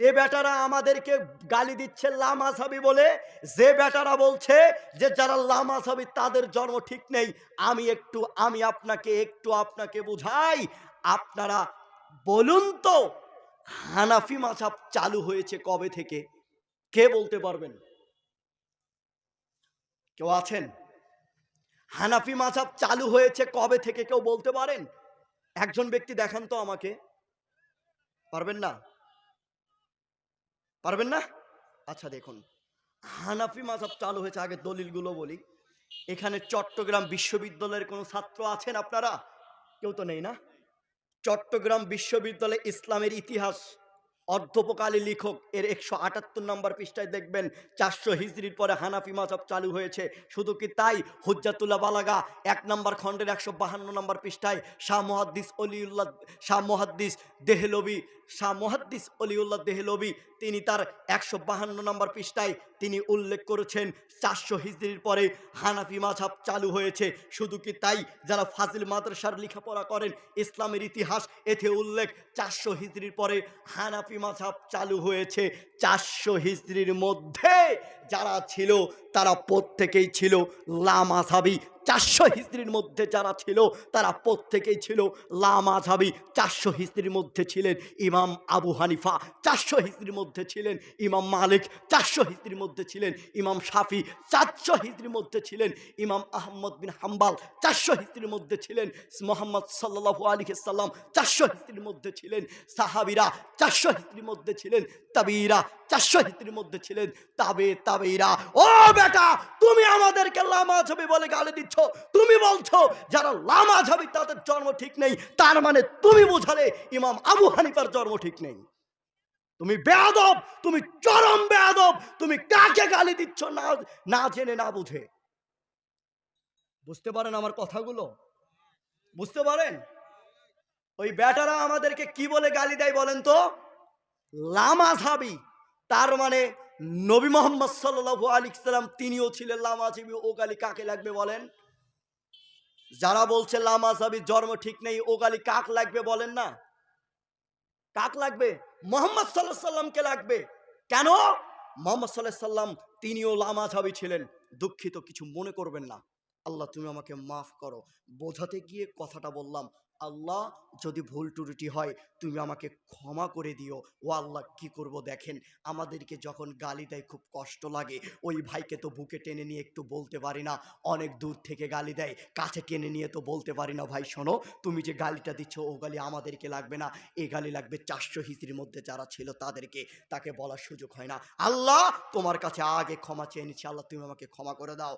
এ বেটারা আমাদেরকে গালি দিচ্ছে লামাসাবি বলে। যে বেটারা বলছে যে যারা লামাসাবি তাদের জন্ম ঠিক নেই। আমি একটু, আমি আপনাকে, একটু আপনাকে বুঝাই। আপনারা বলুন তো, হানাফি মাছাব চালু হয়েছে কবে থেকে? কে বলতে পারবেন? কেউ আছেন? হানাফি মাছাব চালু হয়েছে কবে থেকে? কেউ বলতে পারেন? একজন ব্যক্তি দেখান তো আমাকে। পারবেন না? পারবেন না? আচ্ছা দেখুন। হানাফি মাঝাব চালু হয়েছে, আগে দলিলগুলো বলি। এখানে চট্টগ্রাম বিশ্ববিদ্যালয়ের কোনো ছাত্র আছেন আপনারা? কেউ তো নেই না? চট্টগ্রাম বিশ্ববিদ্যালয়ে ইসলামের ইতিহাস অর্ধপকালী লেখক, এর একশো আটাত্তর নম্বর পৃষ্ঠায় দেখবেন চারশো হিজড়ির পরে হানাফি মাঝাব চালু হয়েছে। শুধু কি তাই? হুজ্জাতুল্লাহ বালাগা এক নম্বর খণ্ডের একশো বাহান্ন নম্বর পৃষ্ঠায় শাহ মহাদ্দিস অলিউল্লাহ, শাহ মহাদ্দিস দেহলবি শাহ মহাদ্দিস অলিউল্লাহ দেহলবি তিনি তার একশো বাহান্ন নম্বর পৃষ্ঠায় তিনি উল্লেখ করেছেন চারশো হিজড়ির পরে হানাফি মাঝাব চালু হয়েছে। শুধু কি তাই? যারা ফাজিল মাদ্রাসার লেখাপড়া করেন, ইসলামের ইতিহাস, এতে উল্লেখ চারশো হিজড়ির পরে হানাফি মাঝাব চালু হয়েছে চারশো হিজড়ির মধ্যে। যারা ছিল তারা প্রত্যেকেই ছিল লামাঝাবি। চারশো হিজড়ির মধ্যে যারা ছিল, তারা প্রত্যেকেই ছিল লামাঝাবি। চারশো হিজড়ির মধ্যে ছিলেন ইমাম আবু হানিফা, চারশো হিজড়ির মধ্যে ছিলেন ইমাম মালিক, চারশো হিজড়ির মধ্যে ছিলেন ইমাম শাফি, চারশো হিজড়ির মধ্যে ছিলেন ইমাম আহমদ বিন হাম্বাল, চারশো হিজড়ির মধ্যে ছিলেন মোহাম্মদ সাল্লাহু আলী সাল্লাম, চারশো হিস্ত্রির মধ্যে ছিলেন সাহাবিরা, চারশো হিজড়ির মধ্যে ছিলেন তাবিরা, চারশো হিজড়ির মধ্যে ছিলেন তাবে তাবেইরা ও বেটা, তুমি আমাদেরকে লামা ছবি বলে গালি দিচ্ছ। তুমি বলছো, যারা লামা ছবি তাদের জন্ম ঠিক নেই। তার মানে তুমি বোঝালে ইমাম আবু হানিফার জন্ম ঠিক নেই। তুমি বেয়াদব, তুমি চরম বেয়াদব, তুমি কাকে গালি দিচ্ছ না না জেনে, না বুঝে? বুঝতে পারেন আমার কথাগুলো? বুঝতে পারেন? ওই বেটারা আমাদেরকে কি বলে গালি দেয় বলেন তো? লামা লামাঝাবি তার মানে নবী মোহাম্মদ আলাইহি সাল্লাম তিনিও ছিলেন লামাজাবি। ও গালি কাকে লাগবে বলেন? যারা বলছে লামাঝাবি জন্ম ঠিক নেই, ও গালি কাক লাগবে বলেন না? কাক লাগবে? মোহাম্মদ সাল্লাহ সাল্লামকে লাগবে। কেন? মোহাম্মদ সাল্লাহ সাল্লাম তিনিও লামাঝাবি ছিলেন। দুঃখিত, কিছু মনে করবেন না। আল্লাহ তুমি আমাকে মাফ করো। বোঝাতে গিয়ে কথাটা বললাম, আল্লাহ, যদি ভুল টুরুটি হয়, তুমি আমাকে ক্ষমা করে দিও। ও আল্লাহ, কি করব দেখেন, আমাদেরকে যখন গালি দেয়, খুব কষ্ট লাগে। ওই ভাইকে তো বুকে টেনে নিয়ে একটু বলতে পারি না। অনেক দূর থেকে গালি দেয়, কাছে টেনে নিয়ে তো বলতে পারি না। ভাই, শোনো, তুমি যে গালিটা দিচ্ছ, ও গালি আমাদেরকে লাগবে না। এ গালি লাগবে চারশো হিজড়ির মধ্যে যারা ছিল তাদেরকে। তাকে বলার সুযোগ হয় না। আল্লাহ, তোমার কাছে আগে ক্ষমা চেয়ে নিচ্ছি। আল্লাহ, তুমি আমাকে ক্ষমা করে দাও।